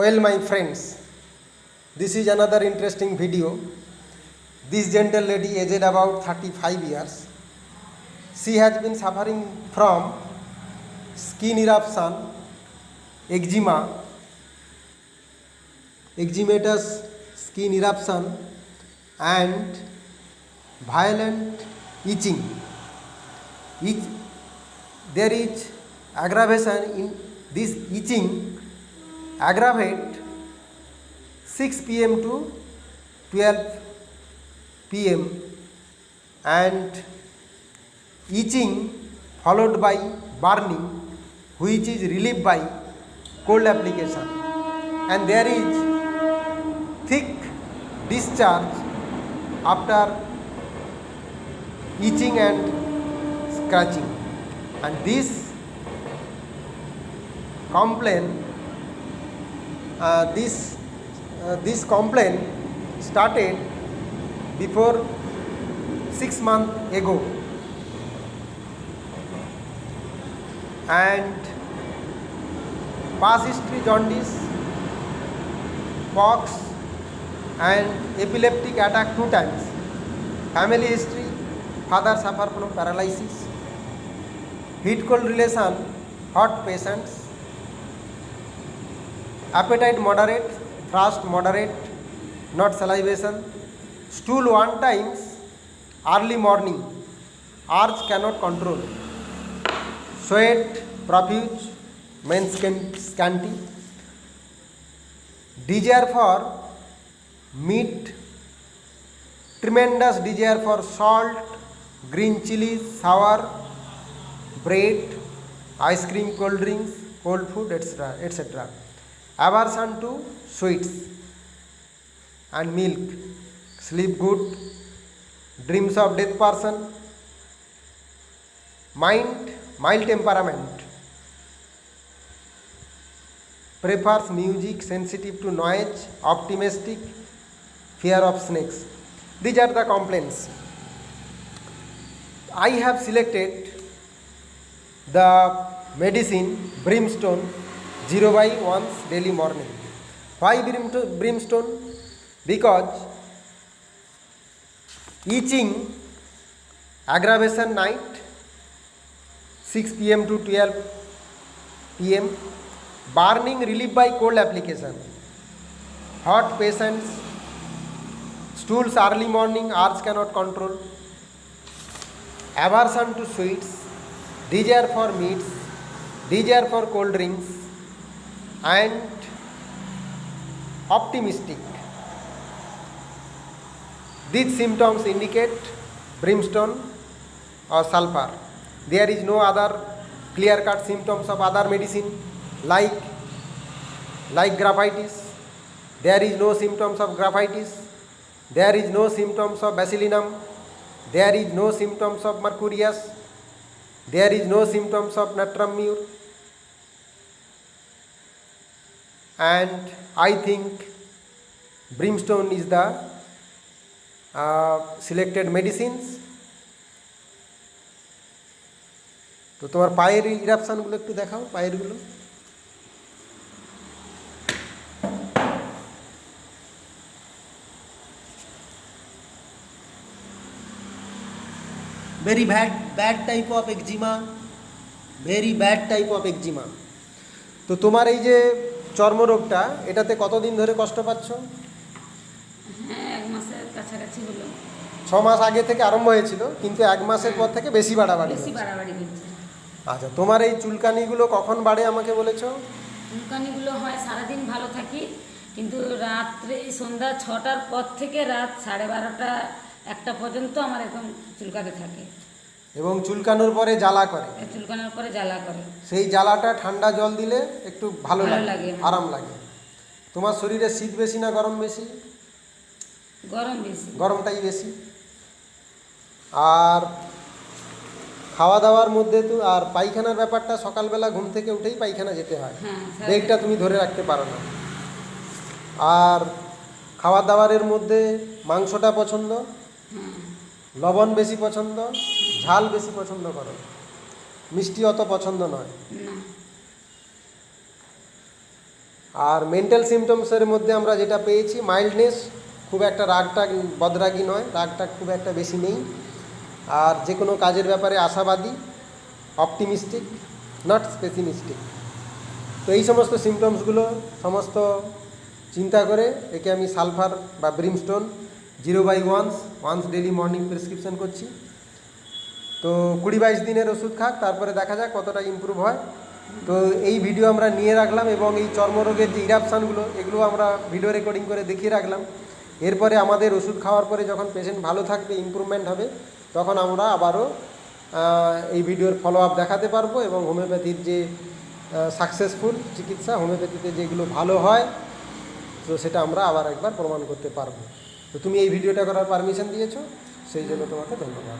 Well, my friends, this is another interesting video. This gentle lady, aged about 35 years, she has been suffering from skin eruption, eczema, eczematous skin eruption, and violent itching. Each, there is aggravation in this itching 6 pm to 12 pm and itching followed by burning which is relieved by cold application and there is thick discharge after itching and scratching and this complaint uh, this uh, this complaint started before six months ago and past history jaundice pox and epileptic attack two times family history father suffer from paralysis heat cold relation hot patients thirst moderate not salivation stool one times early morning urge cannot control sweat profuse men scan- scanty desire for meat tremendous desire for salt green chilies sour bread ice cream cold drinks cold food etc etc aversion to sweets and milk sleep good dreams of dead person mind mild temperament prefers music sensitive to noise optimistic fear of snakes these are the complaints i have selected the medicine brimstone zero by one daily morning why brim brimstone because itching aggravation night six P M to twelve P M burning relief by cold application hot patients stools early morning arse cannot control aversion to sweets desire for meats desire for cold drinks and optimistic these symptoms indicate brimstone or sulfur there is no other clear cut symptoms of other medicine like like graphitis there is no symptoms of graphitis there is no symptoms of bacillinum there is no symptoms of mercurius there is no symptoms of natrum and i think brimstone is the uh, selected medicines তো তোমার পায়ের ইরাপশানগুলো একটু দেখাও পায়েরগুলো very bad bad type of eczema very bad type of eczema তো তোমার এই যে চর্মরোগটা এটাতে কতদিন ধরে কষ্ট পাচ্ছ? হ্যাঁ এক মাসের কাছাকাছি ছ মাস আগে থেকে আরম্ভ হয়েছিল কিন্তু এক মাসের পর থেকে বেশি বাড়াবাড়ি বেশি বাড়াবাড়ি হচ্ছে। আচ্ছা তোমার এই চুলকানিগুলো কখন বাড়ে আমাকে বলেছ? চুলকানিগুলো হয় সারাদিন ভালো থাকি কিন্তু রাত্রে সন্ধ্যা ছটার পর থেকে রাত সাড়ে বারোটা একটা পর্যন্ত আমার এরকম চুলকাতে থাকে। এবং চুলকানোর পরে জ্বালা করে। চুলকানোর পরে জ্বালা করে। সেই জ্বালাটা ঠান্ডা জল দিলে একটু ভালো লাগে লাগে। আরাম লাগে। তোমার শরীরে শীত বেশি না গরম বেশি? গরম বেশি। গরমটাই বেশি। আর খাওয়া দাওয়ার মধ্যে তো আর পায়খানার ব্যাপারটা সকালবেলা ঘুম থেকে উঠেই পায়খানা যেতে হয়। হ্যাঁ সারা- বেগটা তুমি ধরে রাখতে পারো না। আর খাওয়া দাওয়ারের মধ্যে মাংসটা পছন্দ? হ্যাঁ লবণ বেশি পছন্দ ঝাল বেশি পছন্দ করো। মিষ্টি অত পছন্দ নয়। আর মেন্টাল সিমটমসের মধ্যে আমরা যেটা পেয়েছি মাইল্ডনেস খুব একটা রাগটা বদরাগী নয় রাগটা খুব একটা বেশি নেই। আর যে কোনো কাজের ব্যাপারে আশাবাদী অপটিমিস্টিক নট পেসিমিস্টিক তো এই সমস্ত সিমটমসগুলো সমস্ত চিন্তা করে একে আমি সালফার বা brimstone zero by once once daily morning prescription করছি। তো কুড়ি বাইশ দিনের ওষুধ খাক, তারপরে দেখা যাক কতটা ইমপ্রুভ হয়। তো এই ভিডিও আমরা নিয়ে রাখলাম এবং এই চর্মরোগের যে ইরাপশানগুলো এগুলো আমরা ভিডিও রেকর্ডিং করে দেখিয়ে রাখলাম। এরপরে আমাদের ওষুধ খাওয়ার পরে যখন পেশেন্ট ভালো থাকবে ইমপ্রুভমেন্ট হবে, তখন আমরা আবারও এই ভিডিওর ফলো আপ দেখাতে পারব এবং হোমিওপ্যাথির যে সাকসেসফুল চিকিৎসা, হোমিওপ্যাথিতে যেগুলো ভালো হয়, তো সেটা আমরা আবার একবার প্রমাণ করতে পারব। তো তুমি এই ভিডিওটা করার পারমিশন দিয়েছ সেই জন্য তোমাকে ধন্যবাদ।